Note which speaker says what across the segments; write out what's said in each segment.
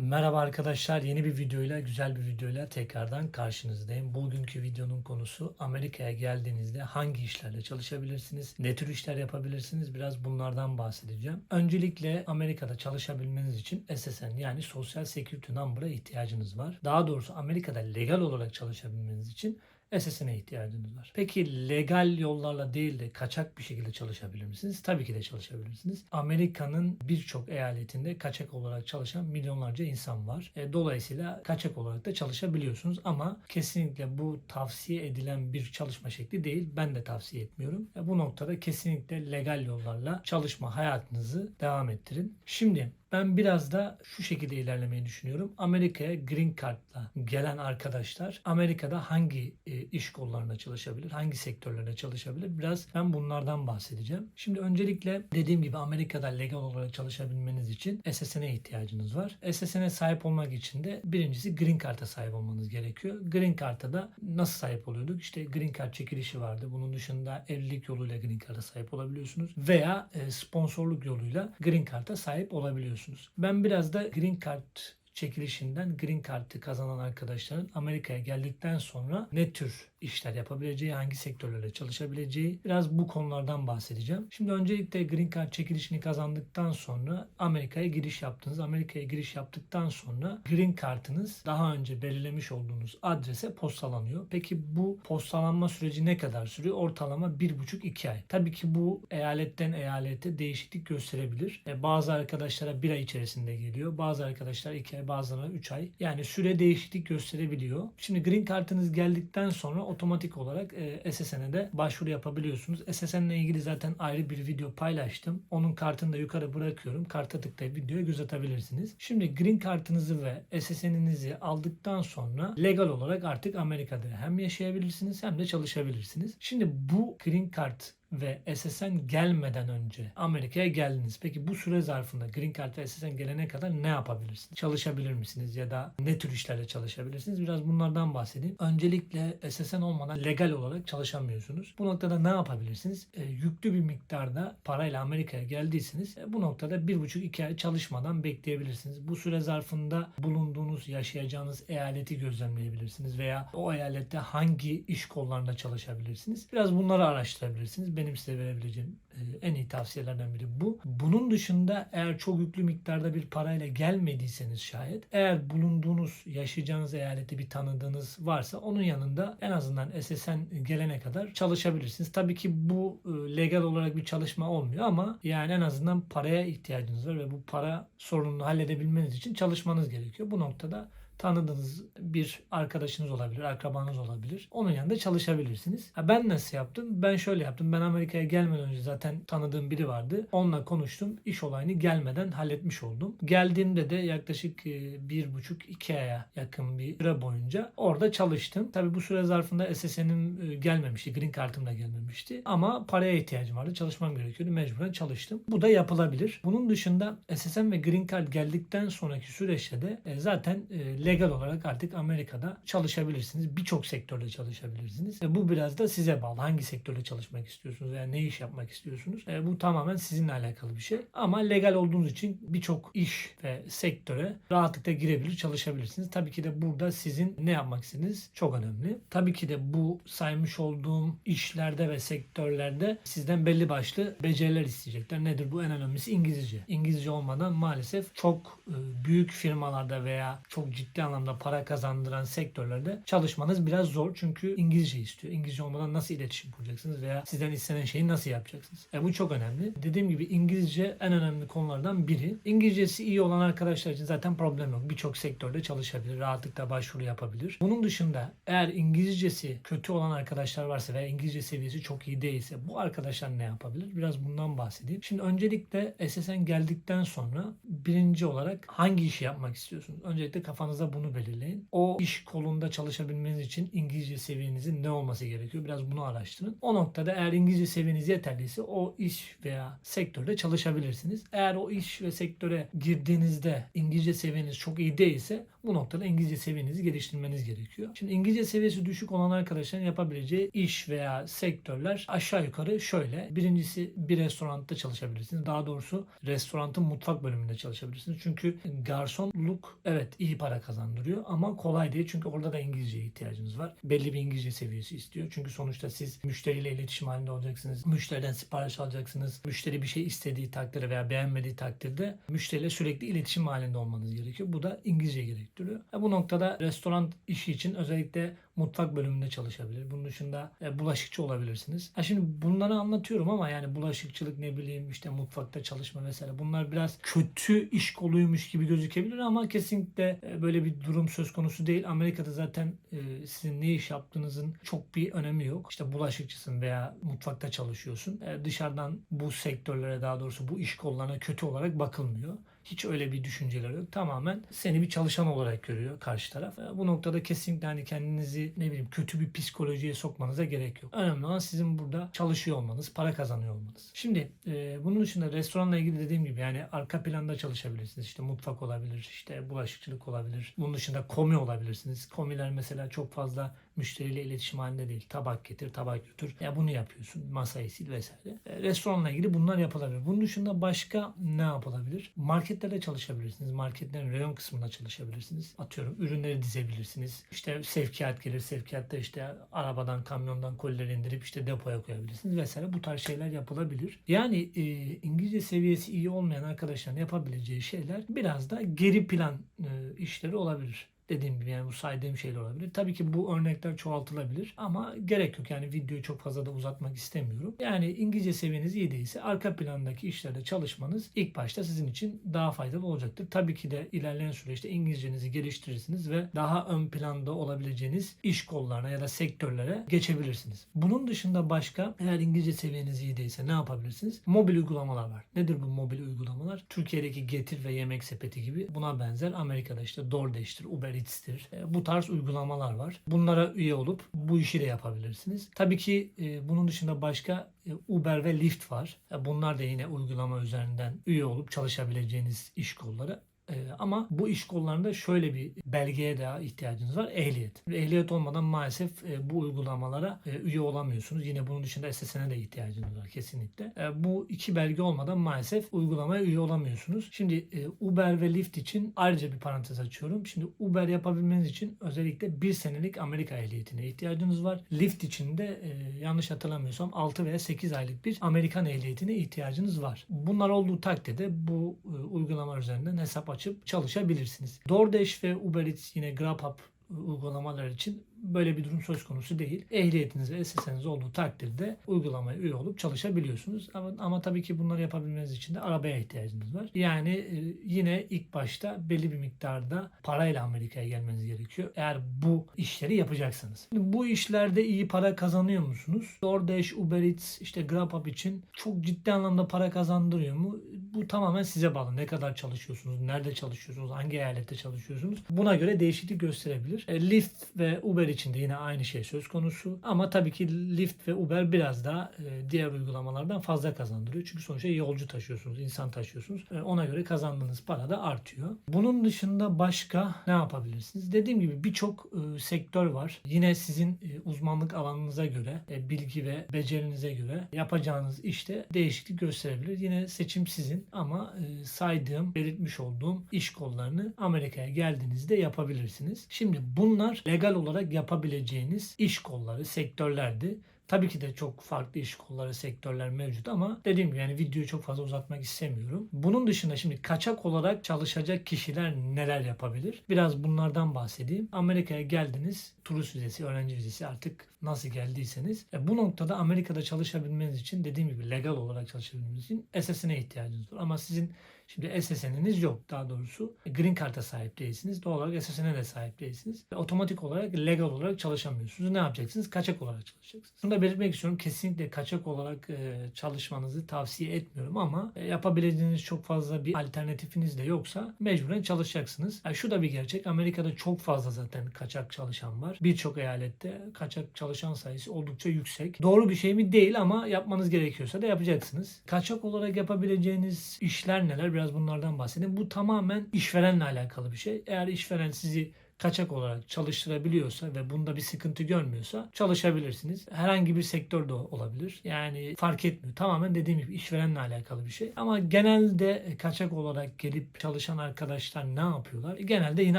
Speaker 1: Merhaba arkadaşlar, yeni bir videoyla, güzel bir videoyla tekrardan karşınızdayım. Bugünkü videonun konusu Amerika'ya geldiğinizde hangi işlerle çalışabilirsiniz, ne tür işler yapabilirsiniz biraz bunlardan bahsedeceğim. Öncelikle Amerika'da çalışabilmeniz için SSN yani Social Security Number'a ihtiyacınız var. Daha doğrusu Amerika'da legal olarak çalışabilmeniz için SSN'e ihtiyacınız var. Peki legal yollarla değil de kaçak bir şekilde çalışabilir misiniz? Tabii ki de çalışabilirsiniz. Amerika'nın birçok eyaletinde kaçak olarak çalışan milyonlarca insan var. E, dolayısıyla kaçak olarak da çalışabiliyorsunuz ama kesinlikle bu tavsiye edilen bir çalışma şekli değil. Ben de tavsiye etmiyorum. E, bu noktada kesinlikle legal yollarla çalışma hayatınızı devam ettirin. Şimdi ben biraz da şu şekilde ilerlemeyi düşünüyorum. Amerika'ya Green Card'la gelen arkadaşlar Amerika'da hangi e, iş kollarına çalışabilir, hangi sektörlerde çalışabilir? Biraz ben bunlardan bahsedeceğim. Şimdi öncelikle dediğim gibi Amerika'da legal olarak çalışabilmeniz için SSN'e ihtiyacınız var. SSN'e sahip olmak için de birincisi Green Card'a sahip olmanız gerekiyor. Green Card'a da nasıl sahip oluyorduk? İşte Green Card çekilişi vardı. Bunun dışında evlilik yoluyla Green Card'a sahip olabiliyorsunuz. Veya e, sponsorluk yoluyla Green Card'a sahip olabiliyorsunuz. Ben biraz da Green Card çekilişinden Green Card'ı kazanan arkadaşların Amerika'ya geldikten sonra ne tür işler yapabileceği, hangi sektörlerde çalışabileceği biraz bu konulardan bahsedeceğim. Şimdi öncelikle Green Card çekilişini kazandıktan sonra Amerika'ya giriş yaptınız. Amerika'ya giriş yaptıktan sonra Green Card'ınız daha önce belirlemiş olduğunuz adrese postalanıyor. Peki bu postalanma süreci ne kadar sürüyor? Ortalama 1,5-2 ay. Tabii ki bu eyaletten eyalete değişiklik gösterebilir. E, bazı arkadaşlara bir ay içerisinde geliyor. Bazı arkadaşlar 2 ay, bazılarına 3 ay. Yani süre değişiklik gösterebiliyor. Şimdi Green Card'ınız geldikten sonra otomatik olarak e, SSN'e de başvuru yapabiliyorsunuz. SSN ile ilgili zaten ayrı bir video paylaştım. Onun kartını da yukarı bırakıyorum. Karta tıklayıp videoya göz atabilirsiniz. Şimdi Green kartınızı ve SSN'inizi aldıktan sonra legal olarak artık Amerika'da hem yaşayabilirsiniz hem de çalışabilirsiniz. Şimdi bu Green Card ve SSN gelmeden önce Amerika'ya geldiniz. Peki bu süre zarfında Green Card ve SSN gelene kadar ne yapabilirsiniz? Çalışabilir misiniz ya da ne tür işlerle çalışabilirsiniz? Biraz bunlardan bahsedeyim. Öncelikle SSN olmadan legal olarak çalışamıyorsunuz. Bu noktada ne yapabilirsiniz? E, yüklü bir miktarda parayla Amerika'ya geldiyseniz e, bu noktada 1,5-2 ay çalışmadan bekleyebilirsiniz. Bu süre zarfında bulunduğunuz, yaşayacağınız eyaleti gözlemleyebilirsiniz veya o eyalette hangi iş kollarında çalışabilirsiniz? Biraz bunları araştırabilirsiniz benim size verebileceğim e, en iyi tavsiyelerden biri bu. Bunun dışında eğer çok yüklü miktarda bir parayla gelmediyseniz şayet eğer bulunduğunuz yaşayacağınız eyalette bir tanıdığınız varsa onun yanında en azından SSN gelene kadar çalışabilirsiniz. Tabii ki bu e, legal olarak bir çalışma olmuyor ama yani en azından paraya ihtiyacınız var ve bu para sorununu halledebilmeniz için çalışmanız gerekiyor. Bu noktada tanıdığınız bir arkadaşınız olabilir, akrabanız olabilir. Onun yanında çalışabilirsiniz. Ha ben nasıl yaptım? Ben şöyle yaptım. Ben Amerika'ya gelmeden önce zaten tanıdığım biri vardı. Onunla konuştum. İş olayını gelmeden halletmiş oldum. Geldiğimde de yaklaşık e, bir buçuk iki aya yakın bir süre boyunca orada çalıştım. Tabii bu süre zarfında SSN'im e, gelmemişti. Green Card'ım da gelmemişti. Ama paraya ihtiyacım vardı. Çalışmam gerekiyordu. Mecburen çalıştım. Bu da yapılabilir. Bunun dışında SSN ve Green Card geldikten sonraki süreçte de e, zaten legal olarak artık Amerika'da çalışabilirsiniz. Birçok sektörde çalışabilirsiniz. E, bu biraz da size bağlı. Hangi sektörde çalışmak istiyorsunuz veya ne iş yapmak istiyorsunuz? E, bu tamamen sizinle alakalı bir şey. Ama legal olduğunuz için birçok iş ve sektöre rahatlıkla girebilir, çalışabilirsiniz. Tabii ki de burada sizin ne yapmak istediğiniz çok önemli. Tabii ki de bu saymış olduğum işlerde ve sektörlerde sizden belli başlı beceriler isteyecekler. Nedir bu? En önemlisi İngilizce. İngilizce olmadan maalesef çok e, büyük firmalarda veya çok ciddi anlamda para kazandıran sektörlerde çalışmanız biraz zor. Çünkü İngilizce istiyor. İngilizce olmadan nasıl iletişim kuracaksınız veya sizden istenen şeyi nasıl yapacaksınız? E bu çok önemli. Dediğim gibi İngilizce en önemli konulardan biri. İngilizcesi iyi olan arkadaşlar için zaten problem yok. Birçok sektörde çalışabilir. Rahatlıkla başvuru yapabilir. Bunun dışında eğer İngilizcesi kötü olan arkadaşlar varsa veya İngilizce seviyesi çok iyi değilse bu arkadaşlar ne yapabilir? Biraz bundan bahsedeyim. Şimdi öncelikle SSN geldikten sonra birinci olarak hangi işi yapmak istiyorsunuz? Öncelikle kafanızda bunu belirleyin. O iş kolunda çalışabilmeniz için İngilizce seviyenizin ne olması gerekiyor? Biraz bunu araştırın. O noktada eğer İngilizce seviyeniz yeterliyse o iş veya sektörde çalışabilirsiniz. Eğer o iş ve sektöre girdiğinizde İngilizce seviyeniz çok iyi değilse bu noktada İngilizce seviyenizi geliştirmeniz gerekiyor. Şimdi İngilizce seviyesi düşük olan arkadaşların yapabileceği iş veya sektörler aşağı yukarı şöyle. Birincisi bir restoranda çalışabilirsiniz. Daha doğrusu restoranın mutfak bölümünde çalışabilirsiniz. Çünkü garsonluk evet iyi para kazandırıyor ama kolay değil. Çünkü orada da İngilizceye ihtiyacınız var. Belli bir İngilizce seviyesi istiyor. Çünkü sonuçta siz müşteriyle iletişim halinde olacaksınız. Müşteriden sipariş alacaksınız. Müşteri bir şey istediği takdirde veya beğenmediği takdirde müşteriyle sürekli iletişim halinde olmanız gerekiyor. Bu da İngilizce gerektiriyor. E, Bu noktada restoran işi için özellikle mutfak bölümünde çalışabilir. Bunun dışında e, bulaşıkçı olabilirsiniz. Ha şimdi bunları anlatıyorum ama yani bulaşıkçılık ne bileyim işte mutfakta çalışma vesaire bunlar biraz kötü iş koluymuş gibi gözükebilir ama kesinlikle e, böyle bir durum söz konusu değil. Amerika'da zaten e, sizin ne iş yaptığınızın çok bir önemi yok. İşte bulaşıkçısın veya mutfakta çalışıyorsun. E, dışarıdan bu sektörlere daha doğrusu bu iş kollarına kötü olarak bakılmıyor. Hiç öyle bir düşünceleri yok. Tamamen seni bir çalışan olarak görüyor karşı taraf. E, Bu noktada kesinlikle hani kendinizi ne bileyim kötü bir psikolojiye sokmanıza gerek yok. Önemli olan sizin burada çalışıyor olmanız, para kazanıyor olmanız. Şimdi e, bunun dışında restoranla ilgili dediğim gibi yani arka planda çalışabilirsiniz. İşte mutfak olabilir, işte bulaşıkçılık olabilir. Bunun dışında komi olabilirsiniz. Komiler mesela çok fazla müşteriyle iletişim halinde değil. Tabak getir, tabak götür. Ya bunu yapıyorsun. Masayı sil vesaire. E, restoranla ilgili bunlar yapılabilir. Bunun dışında başka ne yapılabilir? Marketlerde çalışabilirsiniz. Marketlerin reyon kısmında çalışabilirsiniz. Atıyorum ürünleri dizebilirsiniz. İşte sevkiyat gelir. Sevkiyatta işte arabadan, kamyondan kolileri indirip işte depoya koyabilirsiniz vesaire. Bu tarz şeyler yapılabilir. Yani e, İngilizce seviyesi iyi olmayan arkadaşların yapabileceği şeyler biraz da geri plan e, işleri olabilir dediğim gibi yani bu saydığım şeyler olabilir. Tabii ki bu örnekler çoğaltılabilir ama gerek yok yani videoyu çok fazla da uzatmak istemiyorum. Yani İngilizce seviyeniz iyi değilse arka plandaki işlerde çalışmanız ilk başta sizin için daha faydalı olacaktır. Tabii ki de ilerleyen süreçte İngilizcenizi geliştirirsiniz ve daha ön planda olabileceğiniz iş kollarına ya da sektörlere geçebilirsiniz. Bunun dışında başka eğer İngilizce seviyeniz iyi değilse ne yapabilirsiniz? Mobil uygulamalar var. Nedir bu mobil uygulamalar? Türkiye'deki Getir ve Yemek Sepeti gibi buna benzer Amerika'da işte DoorDash'tir, Uber Eats'tir. E, Bu tarz uygulamalar var. Bunlara üye olup bu işi de yapabilirsiniz. Tabii ki e, bunun dışında başka e, Uber ve Lyft var. Bunlar da yine uygulama üzerinden üye olup çalışabileceğiniz iş kolları. E, Ama bu iş kollarında şöyle bir belgeye daha ihtiyacınız var. Ehliyet. Ehliyet olmadan maalesef e, bu uygulamalara e, üye olamıyorsunuz. Yine bunun dışında SSN'e de ihtiyacınız var kesinlikle. E, Bu iki belge olmadan maalesef uygulamaya üye olamıyorsunuz. Şimdi e, Uber ve Lyft için ayrıca bir parantez açıyorum. Şimdi Uber yapabilmeniz için özellikle bir senelik Amerika ehliyetine ihtiyacınız var. Lyft için de e, yanlış hatırlamıyorsam 6 veya 8 aylık bir Amerikan ehliyetine ihtiyacınız var. Bunlar olduğu takdirde bu e, uygulama üzerinden hesap açıp çalışabilirsiniz. DoorDash ve Uber Eats yine Grubhub uygulamalar için böyle bir durum söz konusu değil. Ehliyetiniz ve SSN'iniz olduğu takdirde uygulamaya üye olup çalışabiliyorsunuz. Ama, ama tabii ki bunları yapabilmeniz için de arabaya ihtiyacınız var. Yani e, yine ilk başta belli bir miktarda parayla Amerika'ya gelmeniz gerekiyor. Eğer bu işleri yapacaksanız. Şimdi bu işlerde iyi para kazanıyor musunuz? DoorDash, Uber Eats, işte Grubhub için çok ciddi anlamda para kazandırıyor mu? Bu tamamen size bağlı. Ne kadar çalışıyorsunuz, nerede çalışıyorsunuz, hangi eyalette çalışıyorsunuz? Buna göre değişiklik gösterebilir. E, Lyft ve Uber için de yine aynı şey söz konusu. Ama tabii ki Lyft ve Uber biraz daha e, diğer uygulamalardan fazla kazandırıyor. Çünkü sonuçta yolcu taşıyorsunuz, insan taşıyorsunuz. E, ona göre kazandığınız para da artıyor. Bunun dışında başka ne yapabilirsiniz? Dediğim gibi birçok e, sektör var. Yine sizin e, uzmanlık alanınıza göre, e, bilgi ve becerinize göre yapacağınız işte değişiklik gösterebilir. Yine seçim sizin ama e, saydığım, belirtmiş olduğum iş kollarını Amerika'ya geldiğinizde yapabilirsiniz. Şimdi bunlar legal olarak yapabileceğiniz iş kolları, sektörlerdi. Tabii ki de çok farklı iş kolları, sektörler mevcut ama dediğim gibi yani videoyu çok fazla uzatmak istemiyorum. Bunun dışında şimdi kaçak olarak çalışacak kişiler neler yapabilir? Biraz bunlardan bahsedeyim. Amerika'ya geldiniz, turist vizesi, öğrenci vizesi artık nasıl geldiyseniz. E, bu noktada Amerika'da çalışabilmeniz için dediğim gibi legal olarak çalışabilmeniz için SSN'e ihtiyacınız var. Ama sizin Şimdi SSN'iniz yok daha doğrusu. Green Card'a sahip değilsiniz. Doğal olarak SSN'e de sahip değilsiniz. Ve otomatik olarak legal olarak çalışamıyorsunuz. Ne yapacaksınız? Kaçak olarak çalışacaksınız. Bunu da belirtmek istiyorum. Kesinlikle kaçak olarak e, çalışmanızı tavsiye etmiyorum ama e, yapabileceğiniz çok fazla bir alternatifiniz de yoksa mecburen çalışacaksınız. Yani şu da bir gerçek. Amerika'da çok fazla zaten kaçak çalışan var. Birçok eyalette kaçak çalışan sayısı oldukça yüksek. Doğru bir şey mi? Değil ama yapmanız gerekiyorsa da yapacaksınız. Kaçak olarak yapabileceğiniz işler neler? Biraz bunlardan bahsedeyim. Bu tamamen işverenle alakalı bir şey. Eğer işveren sizi kaçak olarak çalıştırabiliyorsa ve bunda bir sıkıntı görmüyorsa çalışabilirsiniz. Herhangi bir sektör de olabilir. Yani fark etmiyor. Tamamen dediğim gibi işverenle alakalı bir şey. Ama genelde kaçak olarak gelip çalışan arkadaşlar ne yapıyorlar? Genelde yine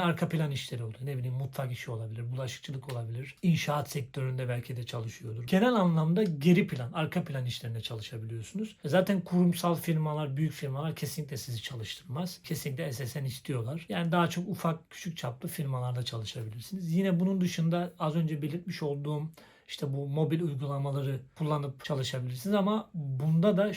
Speaker 1: arka plan işleri oluyor. Ne bileyim mutfak işi olabilir, bulaşıkçılık olabilir. İnşaat sektöründe belki de çalışıyordur. Genel anlamda geri plan, arka plan işlerinde çalışabiliyorsunuz. Zaten kurumsal firmalar, büyük firmalar kesinlikle sizi çalıştırmaz. Kesinlikle SSN istiyorlar. Yani daha çok ufak, küçük çaplı firmalarda çalışabilirsiniz. Yine bunun dışında az önce belirtmiş olduğum işte bu mobil uygulamaları kullanıp çalışabilirsiniz ama bunda da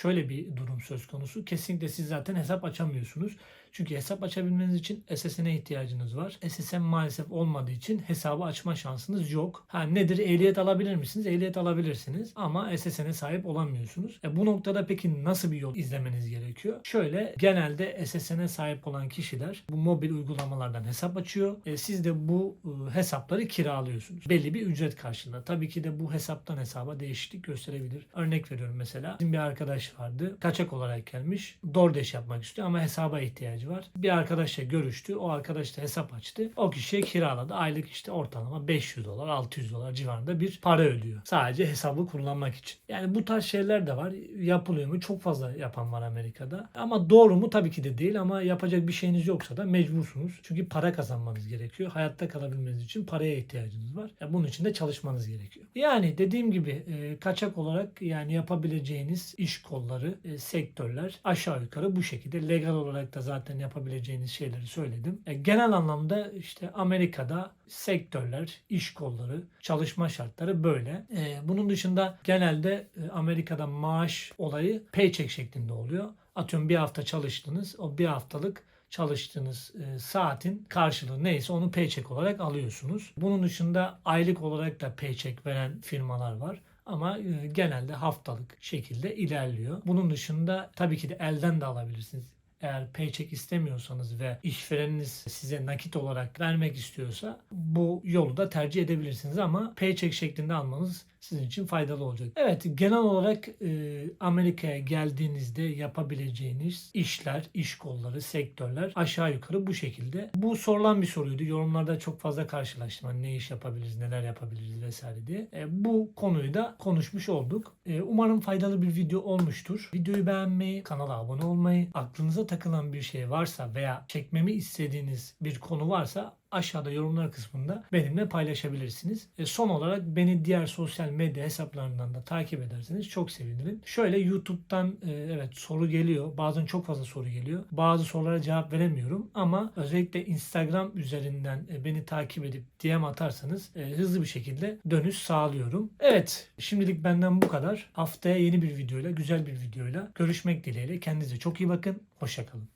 Speaker 1: şöyle bir durum söz konusu. Kesinlikle siz zaten hesap açamıyorsunuz. Çünkü hesap açabilmeniz için SSN'e ihtiyacınız var. SSN maalesef olmadığı için hesabı açma şansınız yok. Ha nedir? Ehliyet alabilir misiniz? Ehliyet alabilirsiniz ama SSN'e sahip olamıyorsunuz. E, bu noktada peki nasıl bir yol izlemeniz gerekiyor? Şöyle genelde SSN'e sahip olan kişiler bu mobil uygulamalardan hesap açıyor. E, siz de bu e, hesapları kiralıyorsunuz. Belli bir ücret karşılığında. Tabii ki de bu hesaptan hesaba değişiklik gösterebilir. Örnek veriyorum mesela. Bizim bir arkadaş vardı. Kaçak olarak gelmiş. DoorDash yapmak istiyor ama hesaba ihtiyacı var. Bir arkadaşla görüştü. O arkadaş da hesap açtı. O kişiye kiraladı. Aylık işte ortalama 500 dolar, 600 dolar civarında bir para ödüyor. Sadece hesabı kullanmak için. Yani bu tarz şeyler de var. Yapılıyor mu? Çok fazla yapan var Amerika'da. Ama doğru mu? Tabii ki de değil ama yapacak bir şeyiniz yoksa da mecbursunuz. Çünkü para kazanmanız gerekiyor. Hayatta kalabilmeniz için paraya ihtiyacınız var. Yani bunun için de çalışmanız gerekiyor. Yani dediğim gibi e, kaçak olarak yani yapabileceğiniz iş kolları, e, sektörler aşağı yukarı bu şekilde. Legal olarak da zaten yapabileceğiniz şeyleri söyledim. E, genel anlamda işte Amerika'da sektörler, iş kolları, çalışma şartları böyle. E, bunun dışında genelde e, Amerika'da maaş olayı paycheck şeklinde oluyor. Atıyorum bir hafta çalıştınız. O bir haftalık çalıştığınız e, saatin karşılığı neyse onu paycheck olarak alıyorsunuz. Bunun dışında aylık olarak da paycheck veren firmalar var ama e, genelde haftalık şekilde ilerliyor. Bunun dışında tabii ki de elden de alabilirsiniz. Eğer paycheck istemiyorsanız ve işvereniniz size nakit olarak vermek istiyorsa bu yolu da tercih edebilirsiniz. Ama paycheck şeklinde almanız sizin için faydalı olacak. Evet genel olarak e, Amerika'ya geldiğinizde yapabileceğiniz işler, iş kolları, sektörler aşağı yukarı bu şekilde. Bu sorulan bir soruydu. Yorumlarda çok fazla karşılaştım. Hani ne iş yapabiliriz, neler yapabiliriz vesaire diye. E, bu konuyu da konuşmuş olduk. E, umarım faydalı bir video olmuştur. Videoyu beğenmeyi, kanala abone olmayı, aklınıza takılan bir şey varsa veya çekmemi istediğiniz bir konu varsa aşağıda yorumlar kısmında benimle paylaşabilirsiniz. E, son olarak beni diğer sosyal medya hesaplarından da takip ederseniz çok sevinirim. Şöyle YouTube'dan e, evet soru geliyor. Bazen çok fazla soru geliyor. Bazı sorulara cevap veremiyorum ama özellikle Instagram üzerinden e, beni takip edip DM atarsanız e, hızlı bir şekilde dönüş sağlıyorum. Evet şimdilik benden bu kadar. Haftaya yeni bir videoyla, güzel bir videoyla görüşmek dileğiyle. Kendinize çok iyi bakın. Hoşçakalın.